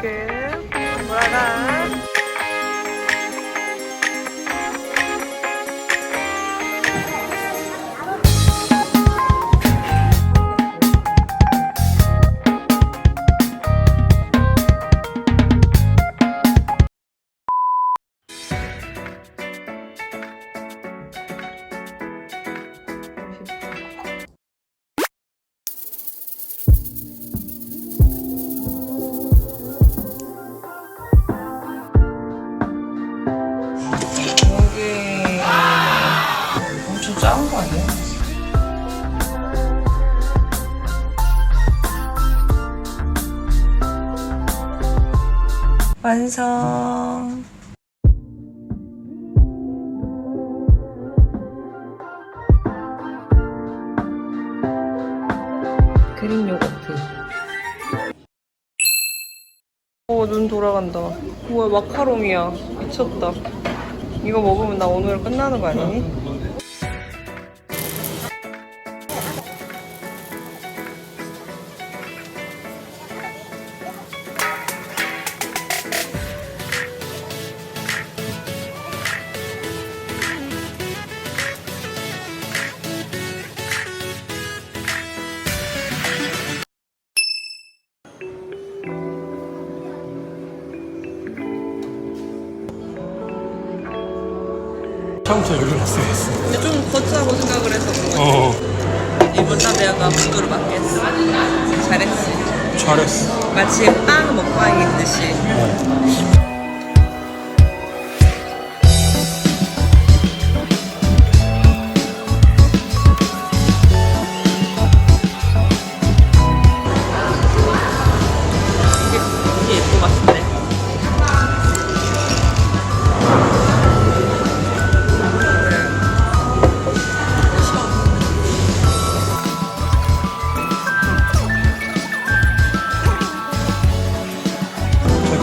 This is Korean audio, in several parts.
지 여기 엄청 작은 거 아니야? 완성. 그린 요거트. 오, 눈 돌아간다. 뭐야, 마카롱이야. 미쳤다. 이거 먹으면 나 오늘 끝나는 거 아니니? 처음부터 여기로 했어. 근데 좀 거치하고 생각을 해서 그런 거지. 어, 이번 달에 약간 구도를 맞겠어. 잘했어. 잘했어. 마치 빵 먹방인 듯이. 이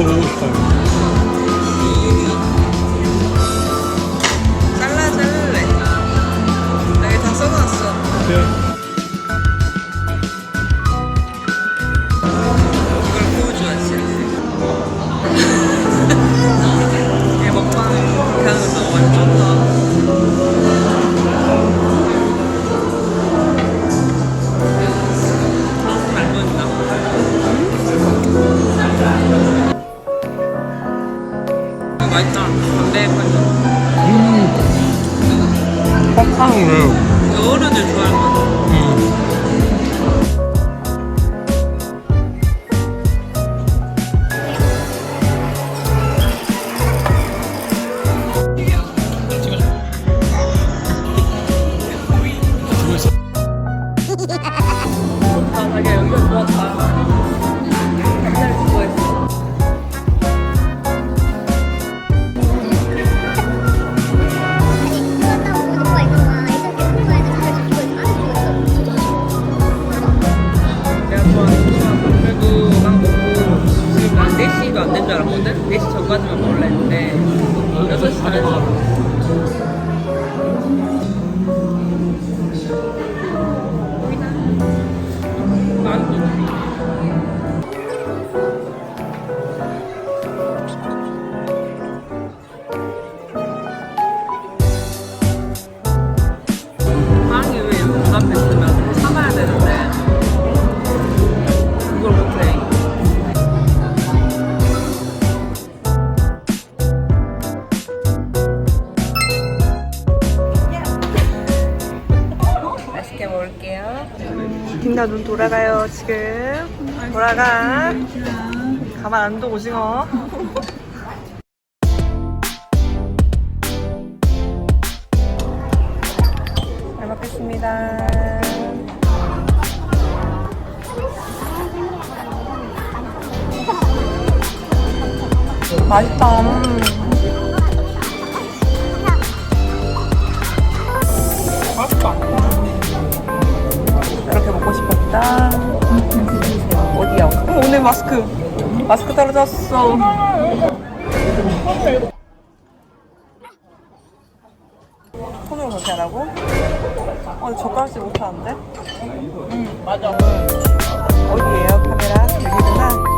내거 보고 싶다. 잘라 잘래. 나 여기 다 써놨어. 그 보 딩나 눈 돌아가요 지금. 돌아가. 가만 안 둬 오징어. 잘 먹겠습니다. 맛있다. 맛있다 마스크 마스크 떨어졌어 손으로 그렇게 하라고? 어, 젓가락 질 못하는데? 응, 맞아. 어디에요, 카메라? 여기구나.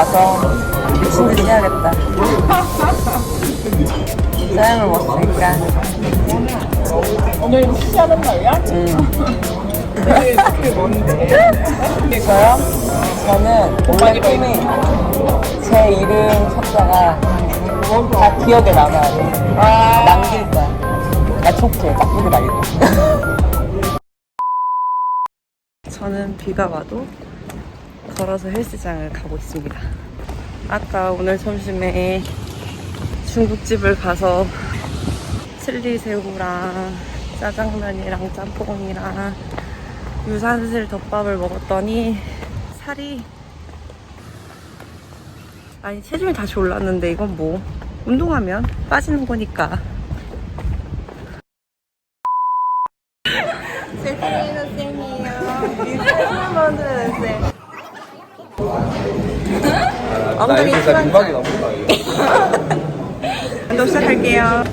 가서 미친 듯이 해야겠다. 짜장을 먹었으니까. 오늘 시하는 날이야? 응. 그게 뭔데? 저요? 저는 원래 꿈이 제 이름 석자가 다 기억에 남아야 돼. 남길 거야. 나 좋게, 나쁘게 말고. 저는 비가 와도 걸어서 헬스장을 가고 있습니다. 아까 오늘 점심에 중국집을 가서 칠리새우랑 짜장면이랑 짬뽕이랑 유산슬 덮밥을 먹었더니 살이 아니 체중이 다시 올랐는데 이건 뭐 운동하면 빠지는 거니까 엉덩이 수만 운동 시작할게요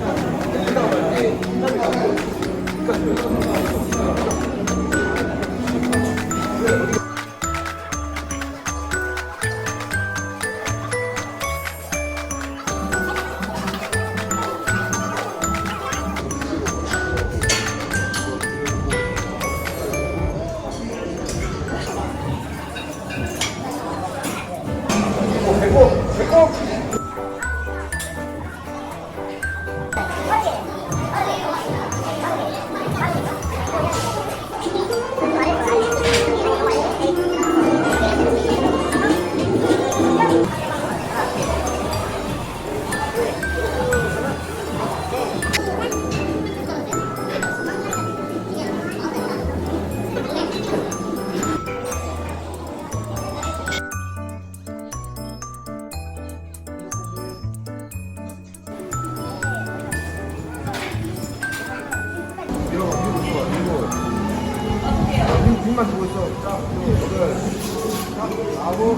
아홉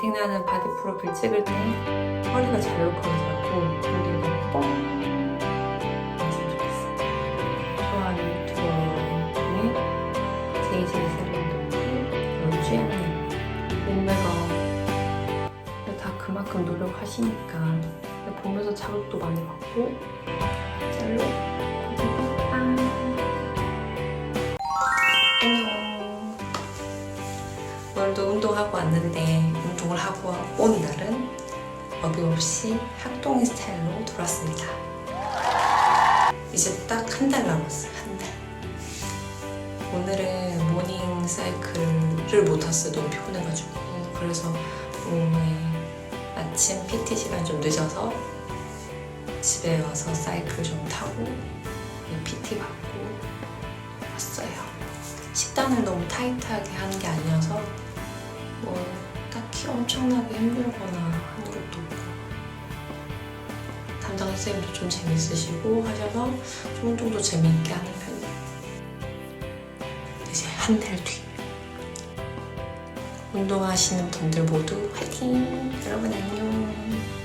팅나는 바디 프로필 찍을 때 허리가 자유로워지고 여기가 뻥 했으면 좋겠어. 좋아하는 유튜버 중에 제이제이 셀린더고 연주연님 몸매가 다 그만큼 노력하시니까 보면서 자극도 많이 받고 짤로 안녕. 오늘도 운동하고 왔는데 운동을 하고 온 날은 어김없이 학동이 스타일로 돌았습니다. 이제 딱 한 달 남았어, 한 달. 오늘은 모닝 사이클을 못 탔어요. 너무 피곤해가지고. 그래서 오늘 아침 PT 시간 좀 늦어서 집에 와서 사이클 좀 타고 PT 받고 왔어요. 식단을 너무 타이트하게 하는 게 아니어서 뭐 딱히 엄청나게 힘들거나 하는 것도 없고 담당 선생님도 좀 재밌으시고 하셔서 좀 운동도 재밌게 하는 편이에요. 이제 한 달 뒤. 운동하시는 분들 모두 화이팅! 여러분 안녕!